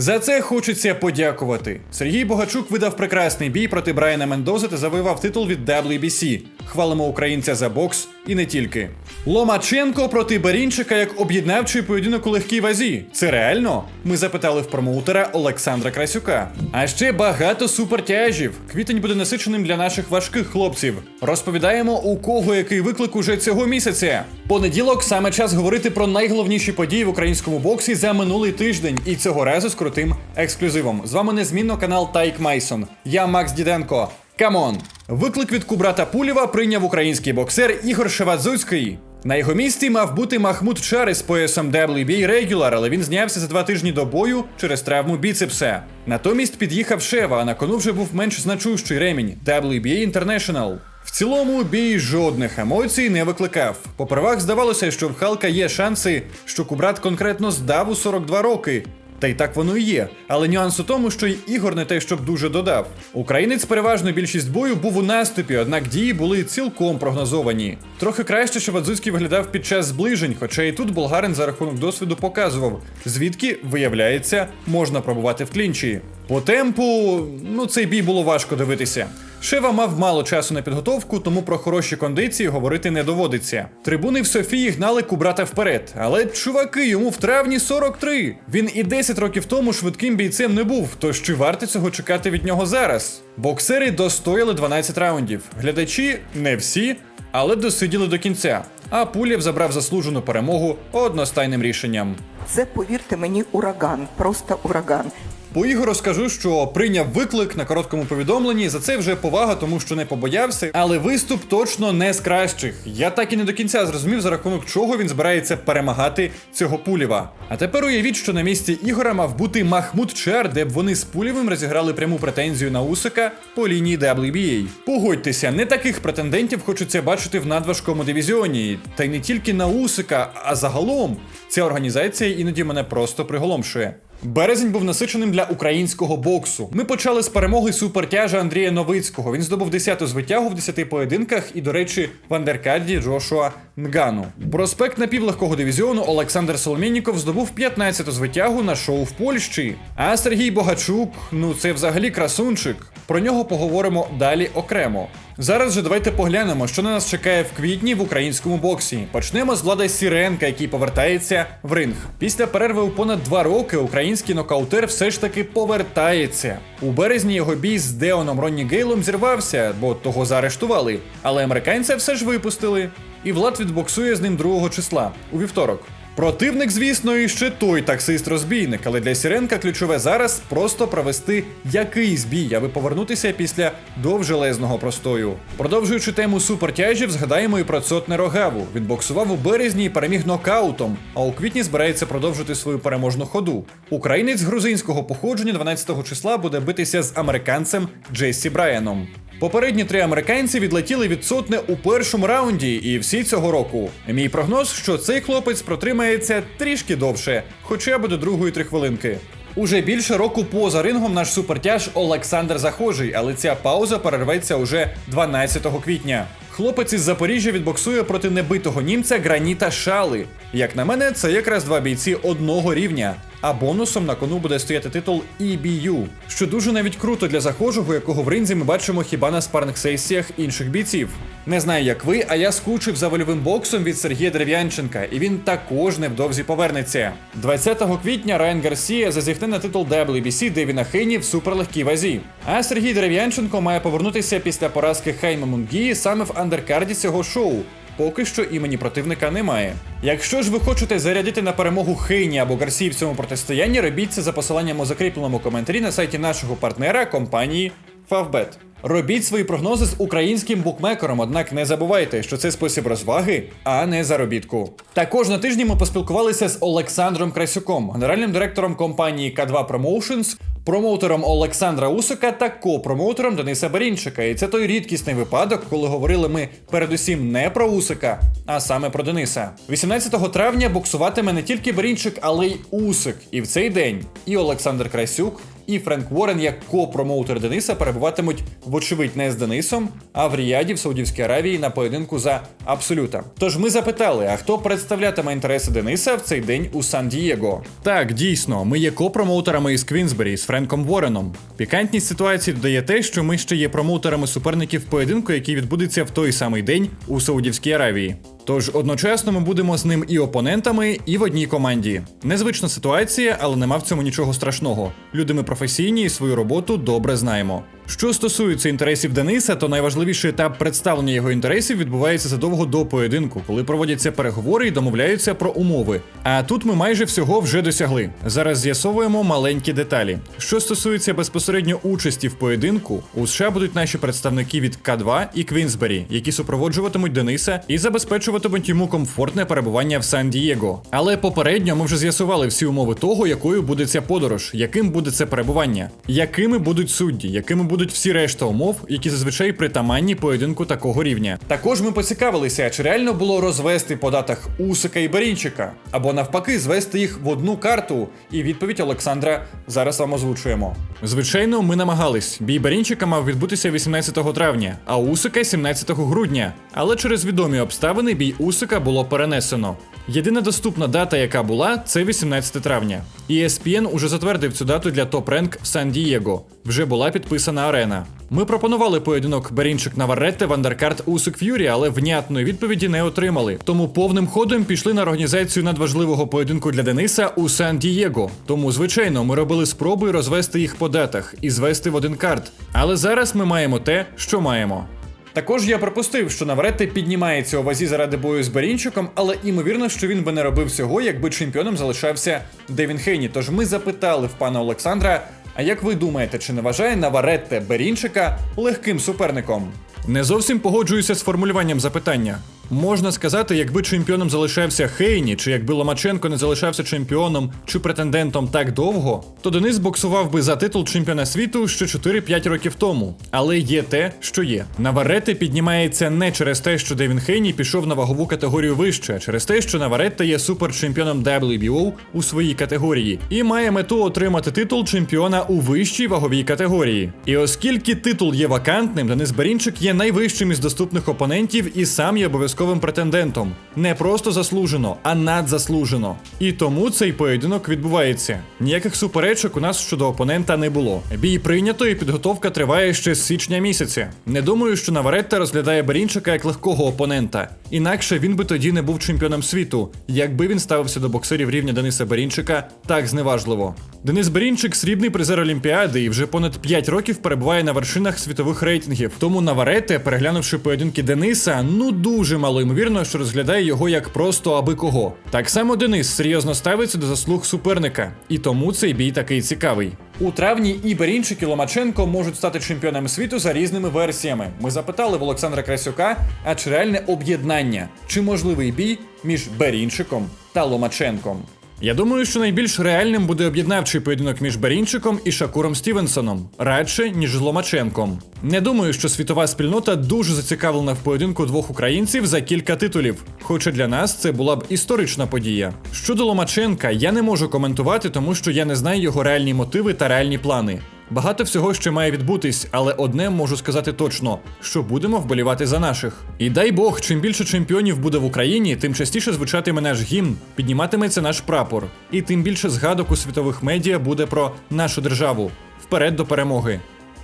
За це хочеться подякувати. Сергій Богачук видав прекрасний бій проти Брайана Мендози та завоював титул від WBC. Хвалимо українця за бокс і не тільки. Ломаченко проти Барінчика як об'єднавчий поєдинок у легкій вазі. Це реально? Ми запитали в промоутера Олександра Красюка. А ще багато супертяжів. Квітень буде насиченим для наших важких хлопців. Розповідаємо, у кого який виклик уже цього місяця. Понеділок саме час говорити про найголовніші події в українському боксі за минулий тиждень, і цього разу з крутим ексклюзивом. З вами незмінно канал Тайк Майсон. Я Макс Діденко. Камон! Виклик від Кубрата Пулєва прийняв український боксер Ігор Шевадзуцький. На його місці мав бути Махмуд Чари з поясом WBA Regular, але він знявся за два тижні до бою через травму біцепса. Натомість під'їхав Шева, а на кону вже був менш значущий ремінь WBA International. В цілому бій жодних емоцій не викликав. По правах здавалося, що в Халка є шанси, що Кубрат конкретно здав у 42 роки. Та й так воно і є. Але нюанс у тому, що й Ігор не те, щоб дуже додав. Українець переважно більшість бою був у наступі, однак дії були цілком прогнозовані. Трохи краще, що Вадзуцький виглядав під час зближень, хоча і тут болгарин за рахунок досвіду показував, звідки, виявляється, можна пробувати в клінчі. По темпу, ну цей бій було важко дивитися. Шева мав мало часу на підготовку, тому про хороші кондиції говорити не доводиться. Трибуни в Софії гнали Кубрата вперед, але чуваки, йому в травні 43. Він і 10 років тому швидким бійцем не був, тож чи варто цього чекати від нього зараз? Боксери достояли 12 раундів. Глядачі не всі, але досиділи до кінця. А Пулєв забрав заслужену перемогу одностайним рішенням. Це, повірте мені, ураган, просто ураган. По Ігору скажу, що прийняв виклик на короткому повідомленні. За це вже повага, тому що не побоявся. Але виступ точно не з кращих. Я так і не до кінця зрозумів, за рахунок чого він збирається перемагати цього пулєва. А тепер уявіть, що на місці Ігора мав бути Махмуд Чер, де б вони з пулєвим розіграли пряму претензію на Усика по лінії WBA. Погодьтеся, не таких претендентів хочеться бачити в надважкому дивізіоні. Та й не тільки на Усика, а загалом. Ця організація іноді мене просто приголомшує. Березень був насиченим для українського боксу. Ми почали з перемоги супертяжа Андрія Новицького. Він здобув 10-ту звитягу в 10 поєдинках і, до речі, в андеркарді Джошуа Нгану. Проспект напівлегкого дивізіону Олександр Соломєніков здобув 15-ту звитягу на шоу в Польщі. А Сергій Богачук, ну це взагалі красунчик. Про нього поговоримо далі окремо. Зараз же давайте поглянемо, що на нас чекає в квітні в українському боксі. Почнемо з Влада Сіренка, який повертається в ринг. Після перерви у понад два роки український нокаутер все ж таки повертається. У березні його бій з Деоном Ронні Гейлом зірвався, бо того заарештували. Але американця все ж випустили. І Влад відбоксує з ним 2 числа у вівторок. Противник, звісно, і ще той таксист-розбійник, але для Сіренка ключове зараз просто провести якийсь бій, аби повернутися після довжелезного простою. Продовжуючи тему супертяжів, згадаємо і про Цотне Рогаву. Він боксував у березні і переміг нокаутом, а у квітні збирається продовжити свою переможну ходу. Українець грузинського походження 12 числа буде битися з американцем Джессі Брайаном. Попередні три американці відлетіли від сотни у першому раунді, і всі цього року. Мій прогноз, що цей хлопець протримається трішки довше, хоча б до другої три хвилинки. Уже більше року поза рингом наш супертяж Олександр Захожий, але ця пауза перерветься уже 12 квітня. Хлопець із Запоріжжя відбоксує проти небитого німця Граніта Шали. Як на мене, це якраз два бійці одного рівня. А бонусом на кону буде стояти титул EBU, що дуже навіть круто для захожого, якого в ринзі ми бачимо хіба на спарних сесіях інших бійців. Не знаю, як ви, а я скучив за вольовим боксом від Сергія Дерев'янченка, і він також невдовзі повернеться. 20 квітня Райан Гарсія зазіхне на титул WBC Девіна Хейні в суперлегкій вазі. А Сергій Дерев'янченко має повернутися після поразки Хайма Мунгії саме в андеркарді цього шоу. Поки що імені противника немає. Якщо ж ви хочете зарядити на перемогу Хейні або Гарсії в цьому протистоянні, робіть це за посиланням у закріпленому коментарі на сайті нашого партнера компанії Favbet. Робіть свої прогнози з українським букмекером, однак не забувайте, що це спосіб розваги, а не заробітку. Також на тижні ми поспілкувалися з Олександром Красюком, генеральним директором компанії К2 Promotions, промоутером Олександра Усика та ко-промоутером Дениса Барінчика. І це той рідкісний випадок, коли говорили ми передусім не про Усика, а саме про Дениса. 18 травня боксуватиме не тільки Барінчик, але й Усик. І в цей день і Олександр Красюк. І Френк Уоррен як ко-промоутер Дениса перебуватимуть, вочевидь, не з Денисом, а в Ріяді в Саудівській Аравії на поєдинку за абсолюта. Тож ми запитали, а хто представлятиме інтереси Дениса в цей день у Сан-Дієго? Так, дійсно, ми є ко-промоутерами із Квінсбері з Френком Вореном. Пікантність ситуації додає те, що ми ще є промоутерами суперників поєдинку, який відбудеться в той самий день у Саудівській Аравії. Тож одночасно ми будемо з ним і опонентами, і в одній команді. Незвична ситуація, але нема в цьому нічого страшного. Люди ми професійні і свою роботу добре знаємо. Що стосується інтересів Дениса, то найважливіший етап представлення його інтересів відбувається задовго до поєдинку, коли проводяться переговори і домовляються про умови. А тут ми майже всього вже досягли. Зараз з'ясовуємо маленькі деталі. Що стосується безпосередньо участі в поєдинку, у США будуть наші представники від К2 і Квінсбері, які супроводжуватимуть Дениса і забезпечуватимуть йому комфортне перебування в Сан-Дієго. Але попередньо ми вже з'ясували всі умови того, якою буде ця подорож, яким буде це перебування, якими будуть судді, якими будуть всі решта умов, які зазвичай притаманні поєдинку такого рівня. Також ми поцікавилися, чи реально було розвести по датах Усика і Берінчика, або навпаки, звести їх в одну карту. І відповідь Олександра зараз вам озвучуємо. Звичайно, ми намагались. Бій Берінчика мав відбутися 18 травня, а Усика 17 грудня. Але через відомі обставини бій Усика було перенесено. Єдина доступна дата, яка була, це 18 травня. ESPN уже затвердив цю дату для топ-ренк в Сан-Дієго. Вже була підписана арена. Ми пропонували поєдинок Берінчик Наварретте Вандеркарт Усик Ф'юрі, але внятної відповіді не отримали. Тому повним ходом пішли на організацію надважливого поєдинку для Дениса у Сан-Дієго. Тому, звичайно, ми робили спроби розвести їх по датах і звести в один карт. Але зараз ми маємо те, що маємо. Також я припустив, що Наваретте піднімається у вазі заради бою з Берінчиком, але імовірно, що він би не робив цього, якби чемпіоном залишався Девін Хейні. Тож ми запитали в пана Олександра. А як ви думаєте, чи не вважає Наваретте Берінчика легким суперником? Не зовсім погоджуюся з формулюванням запитання. Можна сказати, якби чемпіоном залишався Хейні, чи якби Ломаченко не залишався чемпіоном чи претендентом так довго, то Денис боксував би за титул чемпіона світу ще 4-5 років тому. Але є те, що є. Наваретте піднімається не через те, що Девін Хейні пішов на вагову категорію вище, а через те, що Наваретте є суперчемпіоном WBO у своїй категорії і має мету отримати титул чемпіона у вищій ваговій категорії. І оскільки титул є вакантним, Денис Берінчик є найвищим із доступних опонентів і сам є обов'язковим претендентом. Не просто заслужено, а надзаслужено. І тому цей поєдинок відбувається. Ніяких суперечок у нас щодо опонента не було. Бій прийнято і підготовка триває ще з січня місяця. Не думаю, що Наваретта розглядає Берінчика як легкого опонента. Інакше він би тоді не був чемпіоном світу, якби він ставився до боксерів рівня Дениса Берінчика так зневажливо. Денис Берінчик срібний призер Олімпіади і вже понад 5 років перебуває на вершинах світових рейтингів. Тому Наварете, переглянувши поєдинки Дениса, ну дуже мало ймовірно, що розглядає його як просто аби кого. Так само Денис серйозно ставиться до заслуг суперника, і тому цей бій такий цікавий. У травні і Берінчик, і Ломаченко можуть стати чемпіонами світу за різними версіями. Ми запитали в Олександра Красюка, а чи реальне об'єднання, чи можливий бій між Берінчиком та Ломаченком. Я думаю, що найбільш реальним буде об'єднавчий поєдинок між Барінчиком і Шакуром Стівенсоном, радше ніж з Ломаченком. Не думаю, що світова спільнота дуже зацікавлена в поєдинку двох українців за кілька титулів. Хоча для нас це була б історична подія. Щодо Ломаченка, я не можу коментувати, тому що я не знаю його реальні мотиви та реальні плани. Багато всього ще має відбутись, але одне можу сказати точно: що будемо вболівати за наших. І дай Бог, чим більше чемпіонів буде в Україні, тим частіше звучатиме наш гімн, підніматиметься наш прапор, і тим більше згадок у світових медіа буде про нашу державу. Вперед до перемоги.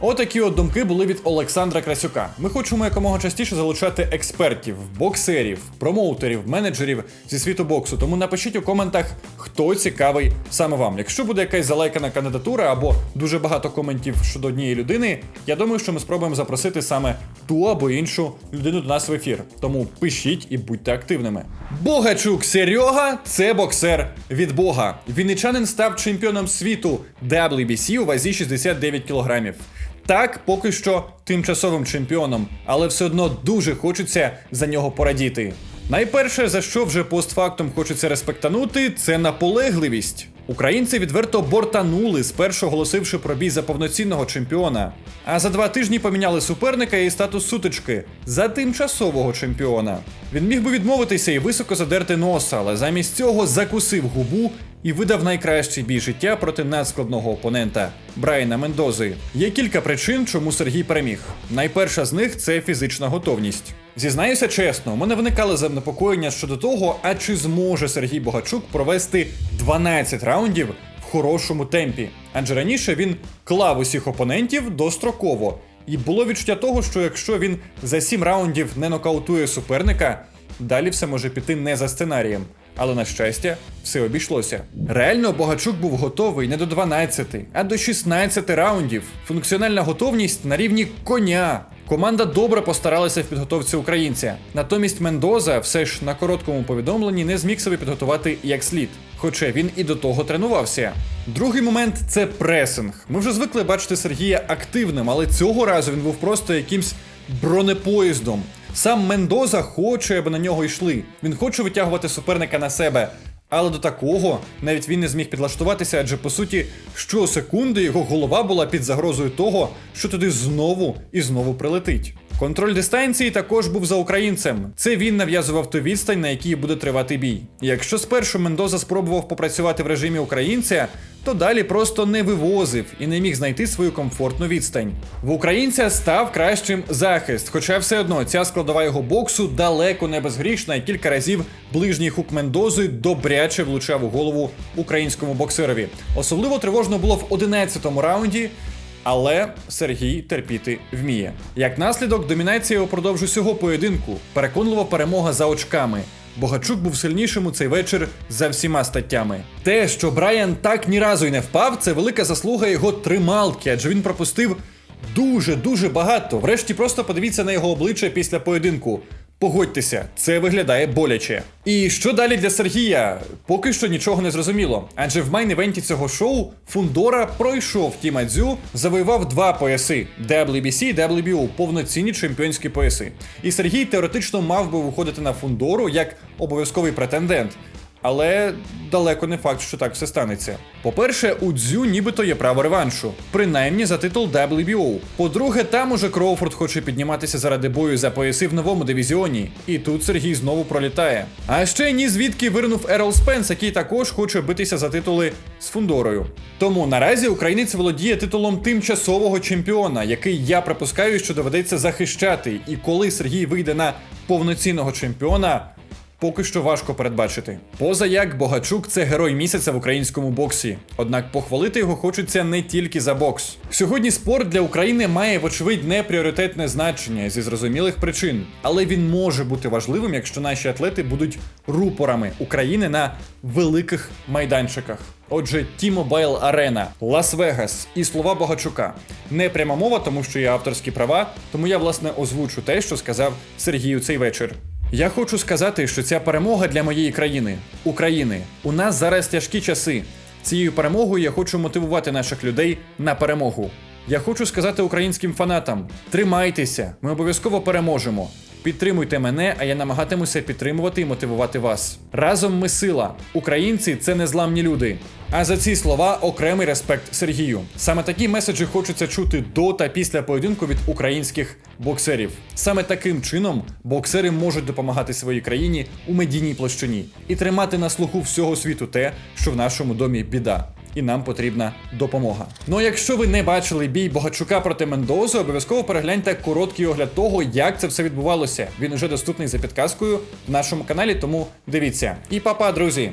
Отакі от думки були від Олександра Красюка. Ми хочемо якомога частіше залучати експертів, боксерів, промоутерів, менеджерів зі світу боксу. Тому напишіть у коментах, хто цікавий саме вам. Якщо буде якась залайкана кандидатура або дуже багато коментів щодо однієї людини, я думаю, що ми спробуємо запросити саме ту або іншу людину до нас в ефір. Тому пишіть і будьте активними. Богачук Серега це боксер від Бога. Вінничанин став чемпіоном світу WBC у вазі 69 кілограмів. Так, поки що тимчасовим чемпіоном, але все одно дуже хочеться за нього порадіти. Найперше, за що вже постфактум хочеться респектанути, це наполегливість. Українці відверто бортанули, спершу оголосивши про бій за повноцінного чемпіона. А за два тижні поміняли суперника і статус сутички за тимчасового чемпіона. Він міг би відмовитися і високо задерти носа, але замість цього закусив губу і видав найкращий бій життя проти надскладного опонента Брайана Мендози. Є кілька причин, чому Сергій переміг. Найперша з них це фізична готовність. Зізнаюся чесно, у мене виникали занепокоєння щодо того, а чи зможе Сергій Богачук провести 12 раундів в хорошому темпі. Адже раніше він клав усіх опонентів достроково. І було відчуття того, що якщо він за 7 раундів не нокаутує суперника, далі все може піти не за сценарієм. Але на щастя, все обійшлося. Реально Богачук був готовий не до 12, а до 16 раундів. Функціональна готовність на рівні коня. Команда добре постаралася в підготовці українця. Натомість Мендоза все ж на короткому повідомленні не зміг себе підготувати як слід. Хоча він і до того тренувався. Другий момент це пресинг. Ми вже звикли бачити Сергія активним, але цього разу він був просто якимсь бронепоїздом. Сам Мендоза хоче, аби на нього йшли. Він хоче витягувати суперника на себе. Але до такого навіть він не зміг підлаштуватися, адже по суті, щосекунди його голова була під загрозою того, що туди знову і знову прилетить. Контроль дистанції також був за українцем. Це він нав'язував ту відстань, на якій буде тривати бій. Якщо спершу Мендоза спробував попрацювати в режимі українця, то далі просто не вивозив і не міг знайти свою комфортну відстань. В українця став кращим захист, хоча все одно ця складова його боксу далеко не безгрішна, і кілька разів ближній хук Мендози добряче влучав у голову українському боксерові. Особливо тривожно було в 11-му раунді. Але Сергій терпіти вміє. Як наслідок, домінація упродовж усього поєдинку, переконлива перемога за очками. Богачук був сильнішим у цей вечір за всіма статтями. Те, що Брайан так ні разу й не впав, це велика заслуга його трималки, адже він пропустив дуже дуже багато. Врешті просто подивіться на його обличчя після поєдинку. Погодьтеся, це виглядає боляче. І що далі для Сергія? Поки що нічого не зрозуміло. Адже в майн-івенті цього шоу Фундора пройшов Тіма Дзю, завоював два пояси WBC і WBO, повноцінні чемпіонські пояси. І Сергій теоретично мав би виходити на Фундору як обов'язковий претендент. Але далеко не факт, що так все станеться. По-перше, у Дзю нібито є право реваншу, принаймні за титул WBO. По-друге, там уже Кроуфорд хоче підніматися заради бою за пояси в новому дивізіоні. І тут Сергій знову пролітає. А ще ні звідки вирнув Ерол Спенс, який також хоче битися за титули з Фундорою. Тому наразі українець володіє титулом тимчасового чемпіона, який я припускаю, що доведеться захищати. І коли Сергій вийде на повноцінного чемпіона. Поки що важко передбачити. Поза як Богачук це герой місяця в українському боксі. Однак похвалити його хочеться не тільки за бокс. Сьогодні спорт для України має, вочевидь, не пріоритетне значення зі зрозумілих причин, але він може бути важливим, якщо наші атлети будуть рупорами України на великих майданчиках. Отже, T-Mobile Arena, Лас-Вегас і слова Богачука. Не пряма мова, тому що є авторські права, тому я власне озвучу те, що сказав Сергій у цей вечір. Я хочу сказати, що ця перемога для моєї країни, України. У нас зараз тяжкі часи. Цією перемогою я хочу мотивувати наших людей на перемогу. Я хочу сказати українським фанатам: тримайтеся, ми обов'язково переможемо. Підтримуйте мене, а я намагатимуся підтримувати і мотивувати вас. Разом ми сила. Українці це незламні люди. А за ці слова окремий респект Сергію. Саме такі меседжі хочеться чути до та після поєдинку від українських боксерів. Саме таким чином боксери можуть допомагати своїй країні у медійній площині і тримати на слуху всього світу те, що в нашому домі біда. І нам потрібна допомога. Ну а якщо ви не бачили бій Богачука проти Мендози, обов'язково перегляньте короткий огляд того, як це все відбувалося. Він уже доступний за підказкою в нашому каналі, тому дивіться. І папа, друзі!